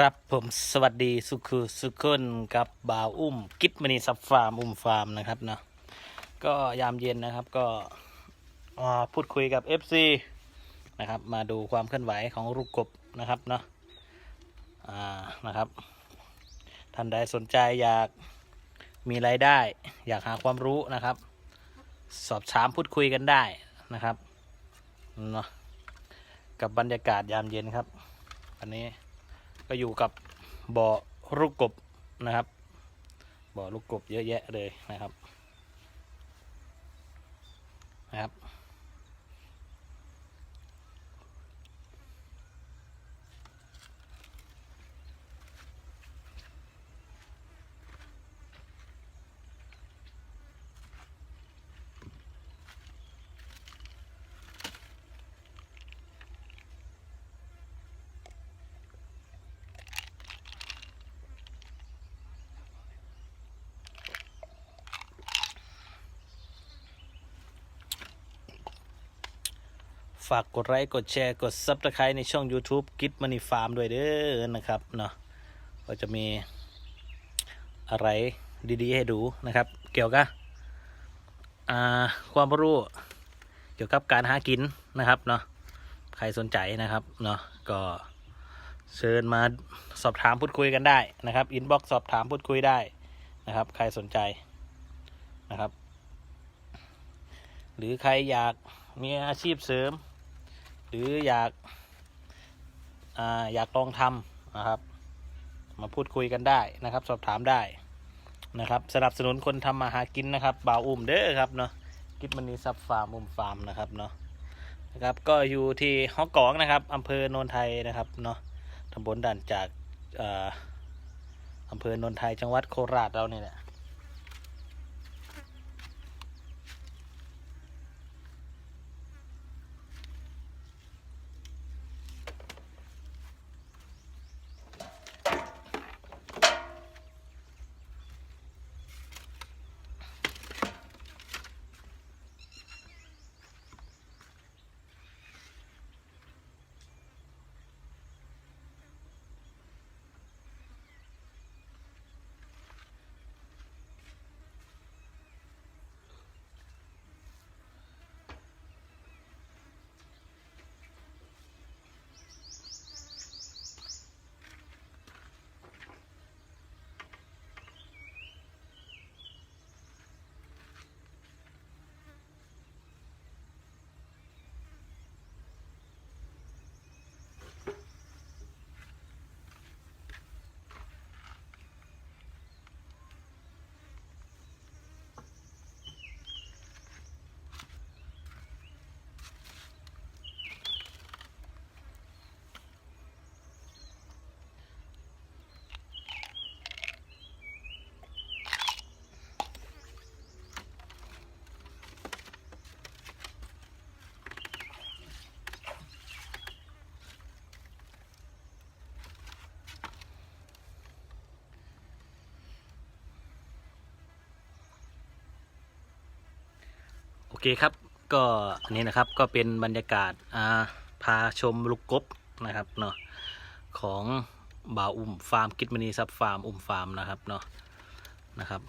ครับผมสวัสดีสุขุสุคนกับบาวอุ้มกิฟมณีซับฟาร์มอุ้มฟาร์มนะครับเนาะก็ยามเย็นนะครับก็มาพูดคุยกับ FC นะครับ มาดูความเคลื่อนไหวของลูกกบนะครับเนาะอ่านะครับท่านใดสนใจอยากมีรายได้ อยากหาความรู้นะครับ สอบถามพูดคุยกันได้นะครับเนาะกับบรรยากาศยามเย็นครับอันนี้ ก็อยู่กับบ่อลูกกบนะครับ บ่อลูกกบเยอะแยะเลยนะครับนะครับ ฝากกดไลค์กดแชร์กด Subscribe ในช่อง YouTube กิฟมันนี่ฟาร์มด้วยเด้อนะครับเนาะก็จะมีอะไรดีๆ ให้ดูนะครับ เกี่ยวกับความรู้เกี่ยวกับการหากินนะครับเนาะใครสนใจนะครับเนาะก็เชิญมาสอบถามพูดคุยกันได้นะครับอินบ็อกซ์สอบถามพูดคุยได้นะครับ ใครสนใจนะครับ หรือใครอยากมีอาชีพเสริม หรืออยากอาอยากลองทำนะครับ มาพูดคุยกันได้นะครับ สอบถามได้นะครับ สนับสนุนคนทำมาหากินนะครับบ่าวอุ้มเด้อครับเนาะกิฟมันนี่ซับฟาร์มอุ้มฟาร์มนะครับเนาะนะครับก็อยู่ที่ฮอกกองนะครับอำเภอโนนไทยนะครับเนาะตำบลด่านจากอาอำเภอโนนไทยจังหวัดโคราชเราเนี่ยแหละ อเคครับก็อันนี้นะครับก็เป็นบรรยากาศาพาชมลูกกบนะครับเนาะของบ่าวอุ้มฟาร์มกิจมณีซับฟาร์มอุ้มฟาร์มนะครับเนาะนะครับ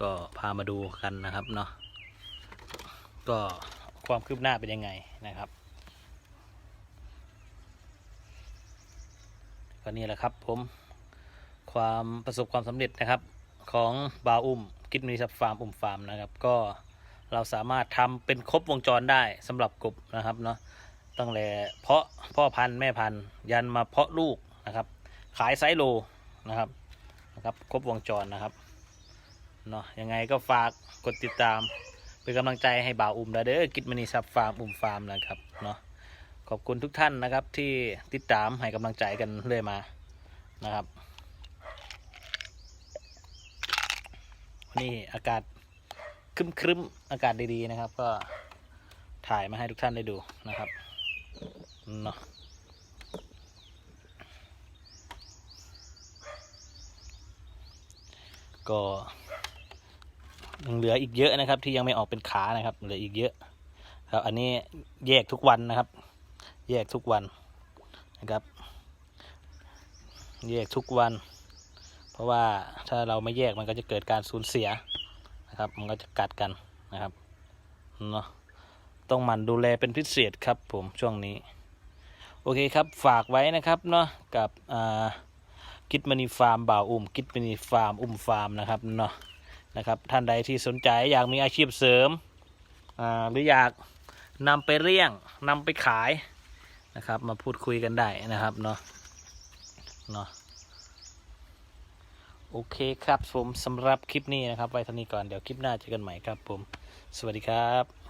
ก็พามาดูกันนะครับเนาะก็ความคืบหน้าเป็นยังไงนะครับ ก็นี่แหละครับผมความประสบความสำเร็จนะครับของบ่าวอุ้มกิจมณีซับฟาร์มอุ้มฟาร์มนะครับก็ เราสามารถทำเป็นครบวงจรได้สำหรับกบนะครับเนาะตั้งแต่เพาะพ่อพันธุ์แม่พันธุ์ยันมาเพาะลูกนะครับ ขายไซโลนะครับนะครับครบวงจรนะครับเนาะยังไงก็ฝากกดติดตามเป็นกำลังใจให้บ่าวอุ้มเด้อกิจมณีซับฟาร์มอุ้มฟาร์มนะครับเนาะขอบคุณทุกท่านนะครับที่ติดตามให้กำลังใจกันเรื่อยมานะครับนี่อากาศ ครึมครึมๆอากาศดีๆนะครับ ก็ถ่ายมาให้ทุกท่านได้ดูนะครับเนาะก็ยังเหลืออีกเยอะนะครับ ที่ยังไม่ออกเป็นขานะครับเหลืออีกเยอะ ครับ อันนี้แยกทุกวันนะครับ แยกทุกวันนะครับ แยกทุกวัน เพราะว่าถ้าเราไม่แยกมันก็จะเกิดการสูญเสีย นะครับ มันก็จะกัดกันนะครับเนาะต้องหมั่นดูแลเป็นพิเศษครับผมช่วงนี้ โอเคครับฝากไว้นะครับเนาะกับอ่ากิจมณีฟาร์มบ่าวอุ้มกิจมณีฟาร์มอุ้มฟาร์มนะครับเนาะนะครับท่านใดที่สนใจอยากมีอาชีพเสริมอ่าหรืออยากนำไปเลี้ยงนำไปขายนะครับ มาพูดคุยกันได้นะครับเนาะเนาะ โอเคครับผมสำหรับคลิปนี้นะครับ ไว้เท่านี้ก่อนเดี๋ยวคลิปหน้าเจอกันใหม่ครับผม สวัสดีครับ